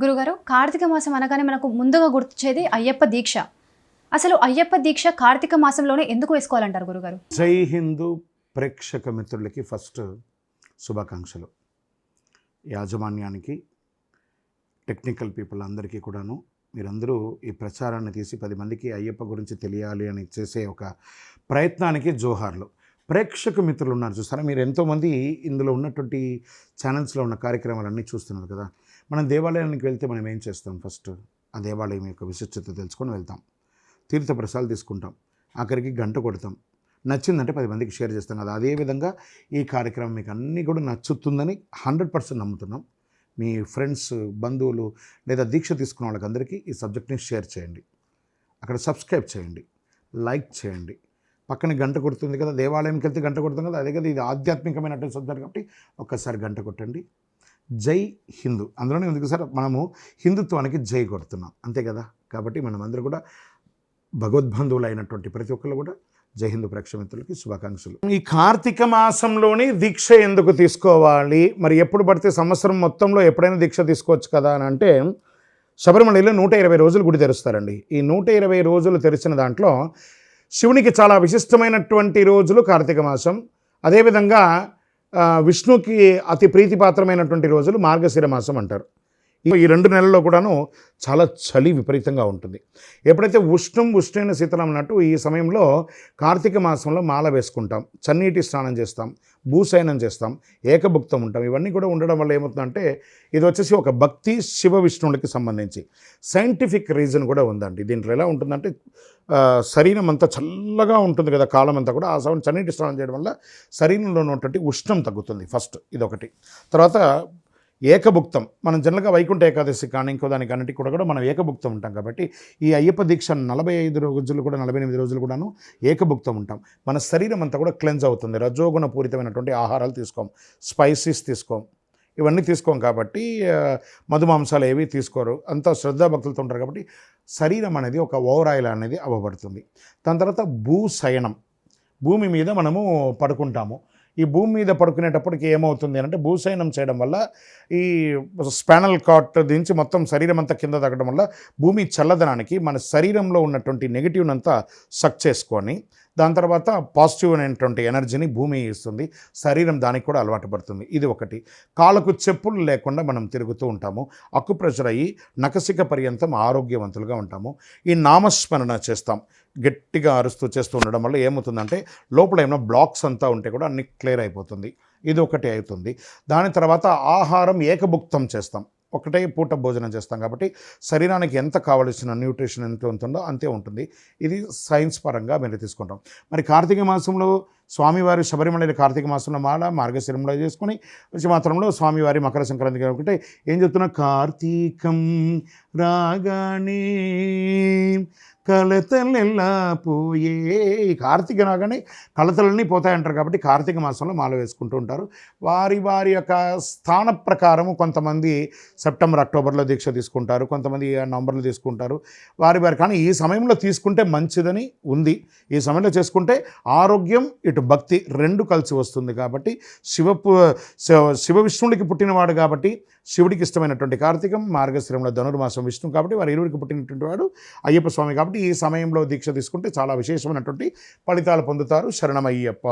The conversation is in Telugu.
గురుగారు కార్తీక మాసం అనగానే మనకు ముందుగా గుర్తొచ్చేది అయ్యప్ప దీక్ష. అసలు అయ్యప్ప దీక్ష కార్తీక మాసంలోనే ఎందుకు వేసుకోవాలంటారు గురుగారు? జై హిందూ ప్రేక్షక మిత్రులకి ఫస్ట్ శుభాకాంక్షలు. యాజమాన్యానికి టెక్నికల్ పీపుల్ అందరికీ కూడాను. మీరందరూ ఈ ప్రచారాన్ని తీసి పది మందికి అయ్యప్ప గురించి తెలియాలి అని చేసే ఒక ప్రయత్నానికి జోహార్లు. ప్రేక్షక మిత్రులు ఉన్నారు చూస్తారా మీరు ఎంతోమంది ఇందులో ఉన్నటువంటి ఛానల్స్లో ఉన్న కార్యక్రమాలన్నీ చూస్తున్నారు కదా. మనం దేవాలయానికి వెళ్తే మనం ఏం చేస్తాం? ఫస్ట్ ఆ దేవాలయం యొక్క విశిష్టత తెలుసుకొని వెళ్తాం. తీర్థ ప్రసాదాలు తీసుకుంటాం. అక్కడికి గంట కొడతాం. నచ్చిందంటే పది మందికి షేర్ చేస్తాం. కదా అదేవిధంగా ఈ కార్యక్రమం మీకు అన్నీ కూడా నచ్చుతుందని హండ్రెడ్ పర్సెంట్ నమ్ముతున్నాం. మీ ఫ్రెండ్స్ బంధువులు లేదా దీక్ష తీసుకున్న వాళ్ళకందరికీ ఈ సబ్జెక్ట్ని షేర్ చేయండి. అక్కడ సబ్స్క్రైబ్ చేయండి. లైక్ చేయండి. పక్కన గంట కొడుతుంది కదా దేవాలయంకి వెళ్తే గంట కొడుతుంది కదా అదే కదా ఇది ఆధ్యాత్మికమైనటువంటి సబ్జెక్ట్ కాబట్టి ఒక్కసారి గంట కొట్టండి. జై హిందూ. అందులోనే ఉంది సార్ మనము హిందుత్వానికి జై కొడుతున్నాం. అంతే కదా? కాబట్టి మనమందరూ కూడా భగవద్బంధువులు అయినటువంటి ప్రతి ఒక్కరు కూడా జై హిందూ ప్రేక్షమిత్రులకి శుభాకాంక్షలు. ఈ కార్తీక మాసంలోని దీక్ష ఎందుకు తీసుకోవాలి? మరి ఎప్పుడు పడితే సంవత్సరం మొత్తంలో ఎప్పుడైనా దీక్ష తీసుకోవచ్చు కదా అని అంటే శబరిమలలో నూట ఇరవై రోజులు గుడి తెరుస్తారండి. ఈ నూట ఇరవై రోజులు తెరిచిన దాంట్లో శివునికి చాలా విశిష్టమైనటువంటి రోజులు కార్తీక మాసం. అదేవిధంగా విష్ణుకి అతి ప్రీతిపాత్రమైనటువంటి రోజులు మార్గశిర మాసం అంటారు. ఈ రెండు నెలల్లో కూడాను చాలా చలి విపరీతంగా ఉంటుంది. ఎప్పుడైతే ఉష్ణం ఉష్ణైన శీతలం అన్నట్టు ఈ సమయంలో కార్తీక మాసంలో మాల వేసుకుంటాం చన్నీటి స్నానం చేస్తాం భూశయనం చేస్తాం ఏకభుక్తం ఉంటాం. ఇవన్నీ కూడా ఉండడం వల్ల ఏమవుతుందంటే ఇది వచ్చేసి ఒక భక్తి శివ విష్ణువులకి సంబంధించి సైంటిఫిక్ రీజన్ కూడా ఉందండి. దీంట్లో ఎలా ఉంటుందంటే శరీరం అంతా చల్లగా ఉంటుంది కదా కాలం అంతా కూడా. ఆ సమయం చన్నీటి స్నానం చేయడం వల్ల శరీరంలో ఉన్నటువంటి ఉష్ణం తగ్గుతుంది ఫస్ట్ ఇదొకటి. తర్వాత ఏకభుక్తం. మనం జనరల్గా వైకుంఠ ఏకాదశి కానీ ఇంకో దానికి అన్నిటికి కూడా కూడా మనం ఏకభుక్తం ఉంటాం కాబట్టి ఈ అయ్యప్ప దీక్ష నలభై ఐదు రోజులు కూడా నలభై ఎనిమిది రోజులు కూడాను ఏకభుక్తం ఉంటాం. మన శరీరం అంతా కూడా క్లెన్స్ అవుతుంది. రజోగుణ పూరితమైనటువంటి ఆహారాలు తీసుకోం. స్పైసీస్ తీసుకోం. ఇవన్నీ తీసుకోం కాబట్టి మధుమాంసాలు ఏవి తీసుకోరు. అంత శ్రద్ధాభక్తులతో ఉంటారు కాబట్టి శరీరం అనేది ఒక ఓవరాయిల్ అనేది అవ్వబడుతుంది. దాని తర్వాత భూశయనం. భూమి మీద మనము పడుకుంటాము. ఈ భూమి మీద పడుకునేటప్పటికి ఏమవుతుంది అంటే భూసైనం చేయడం వల్ల ఈ స్పానల్ కాట్ దించి మొత్తం శరీరం అంతా కింద తగ్గడం వల్ల భూమి చల్లదనానికి మన శరీరంలో ఉన్నటువంటి నెగిటివ్నంతా సక్ చేసుకొని దాని తర్వాత పాజిటివ్ అయినటువంటి ఎనర్జీని భూమి ఇస్తుంది. శరీరం దానికి కూడా అలవాటు పడుతుంది. ఇది ఒకటి. కాళ్ళకు చెప్పులు లేకుండా మనం తిరుగుతూ ఉంటాము. అక్కుప్రెషర్ అయ్యి నకసిక పర్యంతం ఆరోగ్యవంతులుగా ఉంటాము. ఈ నామస్మరణ చేస్తాం. గట్టిగా అరుస్తూ చేస్తూ ఉండడం వల్ల ఏమవుతుందంటే లోపల ఏమైనా బ్లాక్స్ అంతా ఉంటే కూడా అన్ని క్లియర్ అయిపోతుంది. ఇది ఒకటి అవుతుంది. దాని తర్వాత ఆహారం ఏకభుక్తం చేస్తాం. ఒకటే పూట భోజనం చేస్తాం కాబట్టి శరీరానికి ఎంత కావలసిన న్యూట్రిషన్ ఎంత ఉంటుందో అంతే ఉంటుంది. ఇది సైన్స్ పరంగా మీరు తీసుకుంటాం. మరి కార్తీక మాసంలో స్వామివారి శబరిమల కార్తీక మాసంలో మాల మార్గశిరంలో చేసుకొని వచ్చి మాత్రంలో స్వామివారి మకర సంక్రాంతి ఒకటే. ఏం చెప్తున్నా? కార్తీకం రాగానే కలతలెల్లా పోయే. ఈ కార్తీక రాగానే కలతలన్నీ పోతాయంటారు కాబట్టి కార్తీక మాసంలో మాల వేసుకుంటూ ఉంటారు. వారి వారి యొక్క స్థాన ప్రకారము కొంతమంది సెప్టెంబర్ అక్టోబర్లో దీక్ష తీసుకుంటారు. కొంతమంది నవంబర్లో తీసుకుంటారు. వారి వారి కానీ ఈ సమయంలో తీసుకుంటే మంచిదని ఉంది. ఈ సమయంలో చేసుకుంటే ఆరోగ్యం ఇటు భక్తి రెండు కలిసి వస్తుంది కాబట్టి శివ శివ- శివ విష్ణువుడికి పుట్టినవాడు కాబట్టి శివుడికి ఇష్టమైనటువంటి కార్తీకం మార్గశ్రమంలో ధనుర్మాసం విష్ణు కాబట్టి వారి ఇరువురికి పుట్టినటువంటి వాడు అయ్యప్ప స్వామి కాబట్టి కాబట్టి ఈ సమయంలో దీక్ష తీసుకుంటే చాలా విశేషమైనటువంటి ఫలితాలు పొందుతారు. శరణమయ్యప్ప.